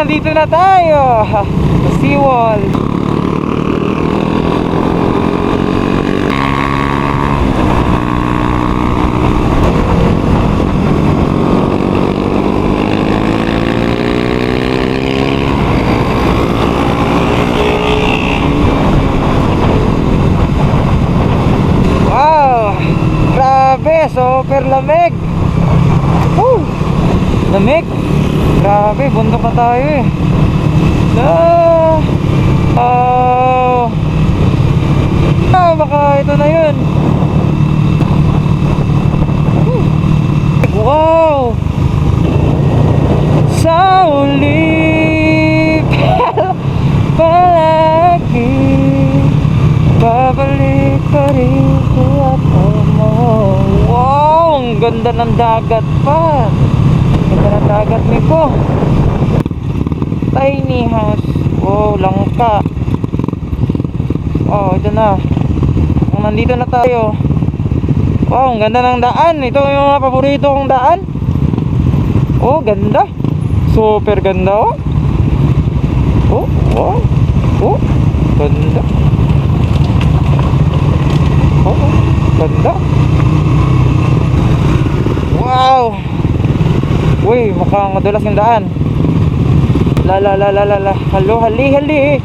Nandito na tayo. Sa seawall. Wow! Grabe, super lamig. Woo! Lamig. Grabe, bundok na tayo eh. Ah! Oh! Ah, Woo! Wow! Sa ulip palagi Babalik pa rin ko ako mo. Wow! Ang ganda ng dagat pa. Ganda ng dagat ni ko Tiny house. Wow, langka. Oh, ito na nandito na tayo Wow, ang ganda ng daan Ito yung mga paborito kong daan Oh, ganda Super ganda oh Oh, wow Oh, ganda Oh, ganda. Wow. Uy, mukhang madulas yung daan. La la la la la la. Halo, hali, hali.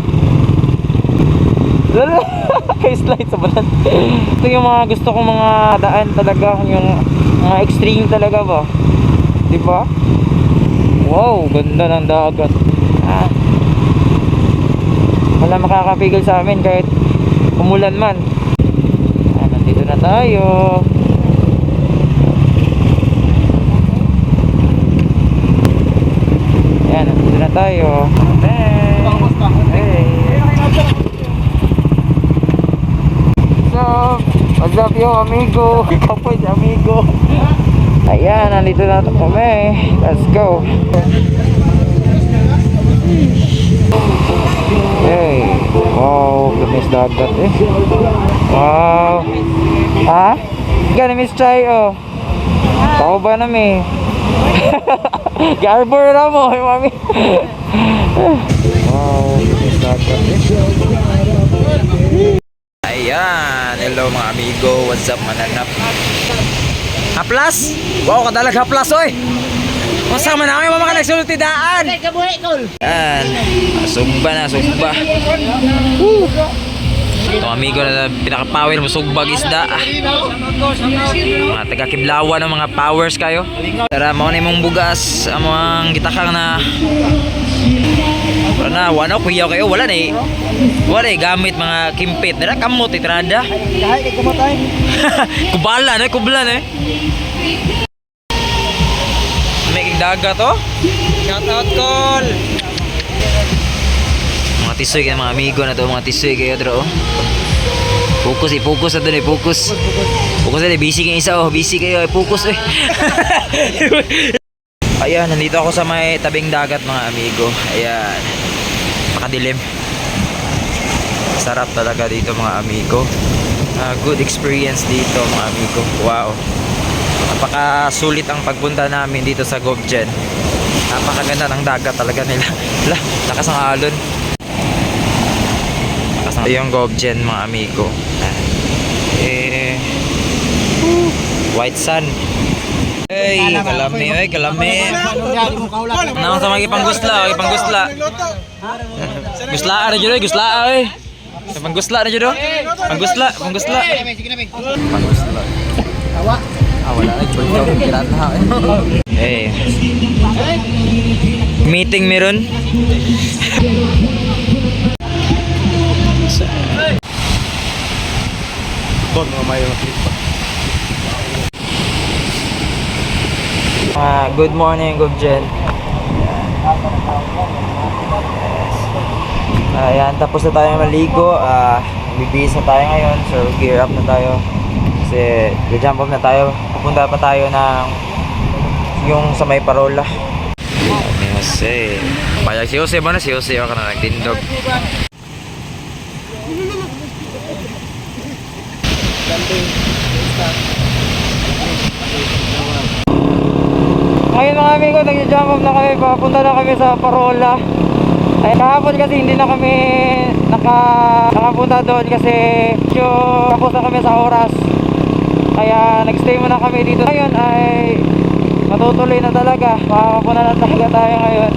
La la. Kay slide sa balat. Ito yung mga gusto kong mga daan talaga. Yung mga extreme talaga ba? Di ba? Wow, ganda ng dagat. Ah. Wala makakapigil sa amin kahit umulan man. Ah, nandito na tayo. Yan, nandito na tayo. Hey. What's up? What's up yo amigo? Ikaw po si amigo. Ayan, nandito na kami. Let's go. Hey, wow, gamis dagat eh. Wow. Ha? Gani Miss Chai oh. Tao ba na mi? Garbor na mo, mami. wow, gamis dagat eh. Ayan, hello mga amigo, what's up mananap? Haplas? Wow, kadalag haplas oy. Masama na kami mga nagsulti daan. Yan. Sugba na, sugba. Woo. Itong amigo na pinaka-power mo sugbag isda. Ah. Mga taga-kiblawa ng mga powers kayo. Tara, mo na mong bugas. Amang gitakang na wala na, wala na, kuyaw kayo, wala na eh. Wala eh, gamit mga kimpit. Dala, kamot, itrada. Kubala na, kubla na eh. May dagat oh. Shout out call. Mga tisoy kayo mga amigo na to, mga tisoy kayo dro. oh. Focus eh, focus na doon eh, focus. Focus na eh, busy kayo isa oh, busy kayo eh, focus eh. Ayan, nandito ako sa may tabing dagat mga amigo. Ayan. Makadilim. Sarap talaga dito mga amigo. Ah, good experience dito mga amigo. Wow. Napakasulit ang pagpunta namin dito sa Gobjen. Napakaganda ng dagat talaga nila. Lakas ng alon. Lakas ng yung Gobjen mga amigo. Ah. Eh, white sun. Hey, kalami, ay, kalami. Nang sa mga ipanggusla, ipanggusla. Gusla na jud, gusla ay. Sa panggusla na jud. Panggusla, panggusla. Panggusla. Ah, wala na. Ikaw ang kirat na. Eh. Meeting meron. Bon, mga mayo. Ah, good morning, good Jen. Ayan, tapos na tayo maligo. Ah, bibihis na tayo ngayon. So, gear up na tayo. Kasi, jump off na tayo. Pupunta pa tayo ng yung sa may parola. Ni Jose. Payag si Jose ba na? Si Jose ako na nagtindog. Ngayon mga amigo, nag-jump off na kami. Papunta na kami sa Parola. Ay kahapon kasi hindi na kami naka, nakapunta doon kasi yung tapos na kami sa oras. Kaya nagstay muna kami dito. Ngayon ay matutuloy na talaga. Makakapunta na talaga tayo ngayon.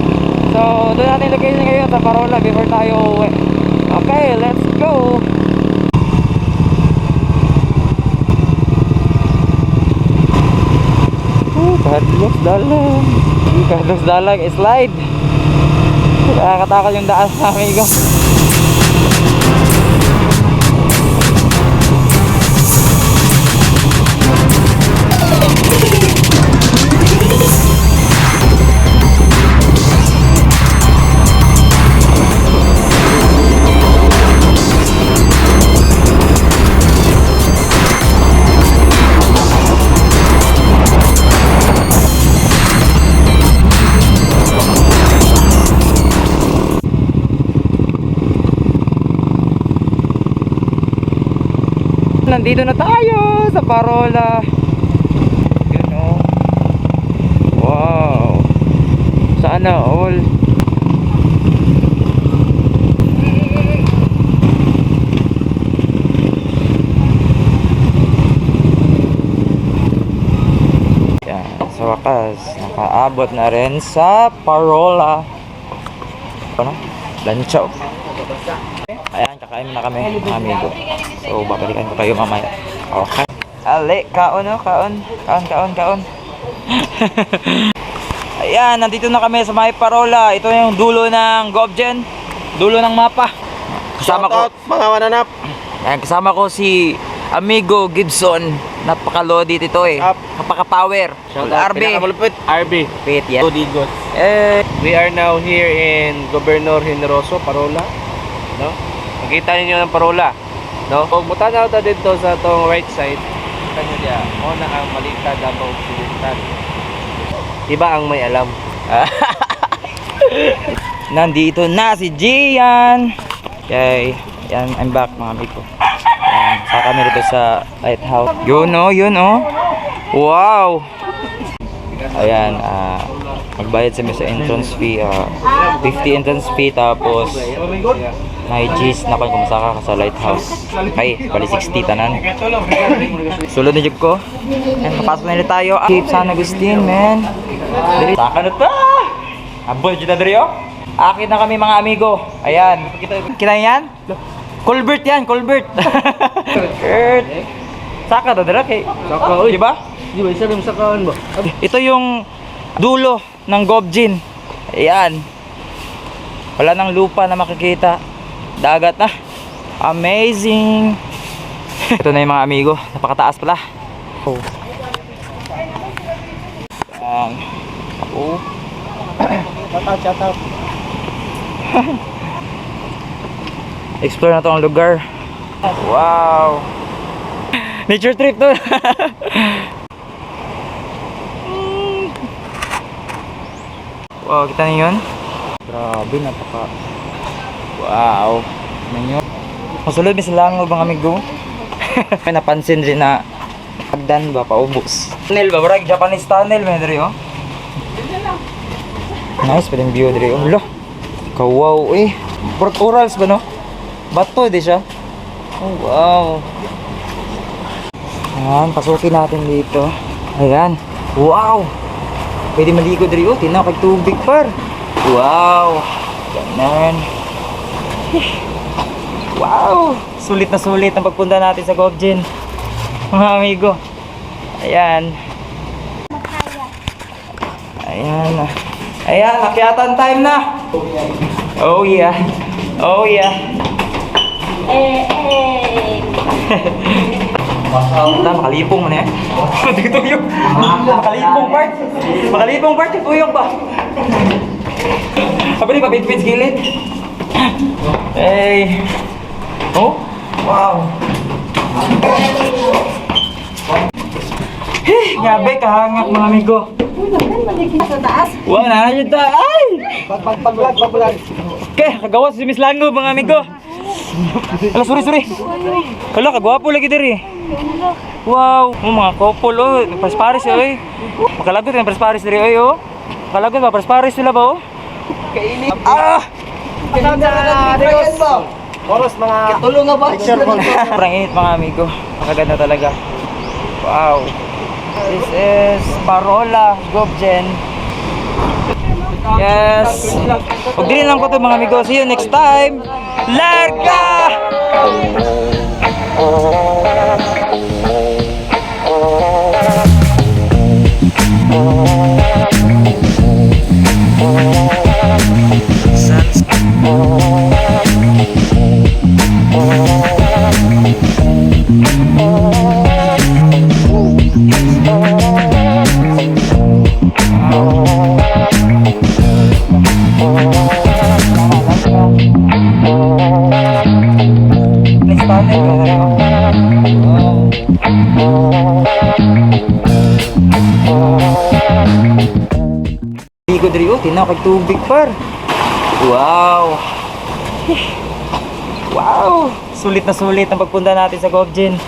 So doon natin location ngayon sa Parola before tayo uwi. Okay, let's go! Carlos Dalang. Carlos Dalang, slide. Nakakatakot yung daan sa amigo. Nandito na tayo sa Parola. Yun. Wow. Sana all. Yan, sa wakas, nakaabot na rin sa Parola. Ano? Lanchaw. Ayan, kakain na kami, mga amigo. So, babalikan ko kayo mamaya. Okay. Ali, kaon no, kaon. Kaon, kaon, kaon. Ayan, nandito na kami sa may Parola. Ito yung dulo ng Gobjen. Dulo ng mapa. Kasama ko, mga mananap. ayan, kasama ko si Amigo Gibson. Napaka-lodit ito eh. Up. Napaka-power. RB. Pinakamalupit. RB. Pit yan. Tudigos. Eh, We are now here in Gobernador Generoso, Parola. No? Makita niyo ng Parola. No? Kung mutanaw ta dito sa tong right side, kita niyo diya, mo na ang Malita Davao Occidental. Iba ang may alam. Nandito na si Gian. Okay, yan, I'm back mga amigo. Yan, sa kami rito sa lighthouse. Yun oh, yun oh. Wow! Ayan, ah, magbayad sa sa entrance fee. ah, 50 entrance fee tapos may G's na kung kumasaka ka sa lighthouse. Okay, bali 60 tanan. Sulod na jud ko. Ayan, papasok na nila tayo. Cape San Agustin, man. Saka na ta! Abol dyan na diri, oh. Akit na kami mga amigo. Ayan. Kita yan? Colbert yan, Colbert. Kurt. Saka na dira kay. Saka, oy. Di ba? Di ba isa rin sa kaan ba? Ito yung dulo ng Gobjin. Ayan. Wala nang lupa na makikita. Dagat na. Amazing. Ito na yung mga amigo. Napakataas pala. Oh. Ayan. Oh. Shoutout, shoutout. Explore na to ang lugar. Wow. Nature trip to. wow, kita niyo yun? Grabe, napaka... Wow. Ano nyo? Masulod mi sila ang mga amigo. May napansin rin na pagdan ba, paubos. Tunnel ba? Barag Japanese tunnel, may diri oh. Nice pa view diri. Oh, lo. Kawaw eh. Pork orals ba no? Bato di siya. Oh, wow. Ayan, pasukin natin dito. Ayan. Wow. Pwede maligo diri oh. Tinaw kay tubig par. Wow. Ganon. Wow. Sulit na sulit ang pagpunta natin sa Gobjin. Mga amigo. Ayan. Ayan. Ayan, nakyatan time na. Oh yeah. Oh yeah. Eh, eh. Tama, makalipong mo na yan. Yung makalipong part. Makalipong part, yung tuyok ba? Sabi ni, pabit-bit gilid. Hey. Oh, wow. Eh, grabe, kahangak mga amigo. Wow, nangyayad ta. Ay! Pagpaglag, pagpaglag. Okay, kagawa si Miss Lango mga amigo. Ala, sorry, sorry. Hala, kagwapo lagi diri. Wow, oh, mga couple oh, pasparis oy. Makalagot yung pasparis diri oy oh. Makalagot ba pasparis sila ba oh? Kainit. Ah! Oras mga... Tulong nga ba? Sobrang init mga amigo. Makaganda talaga. Wow. This is Parola Gobjen. Yes. Huwag din lang ko to mga amigo. See you next time. Larga! Next tinaw kay tubig par. Wow. Wow! Sulit na sulit ang pagpunta natin sa Gobjin.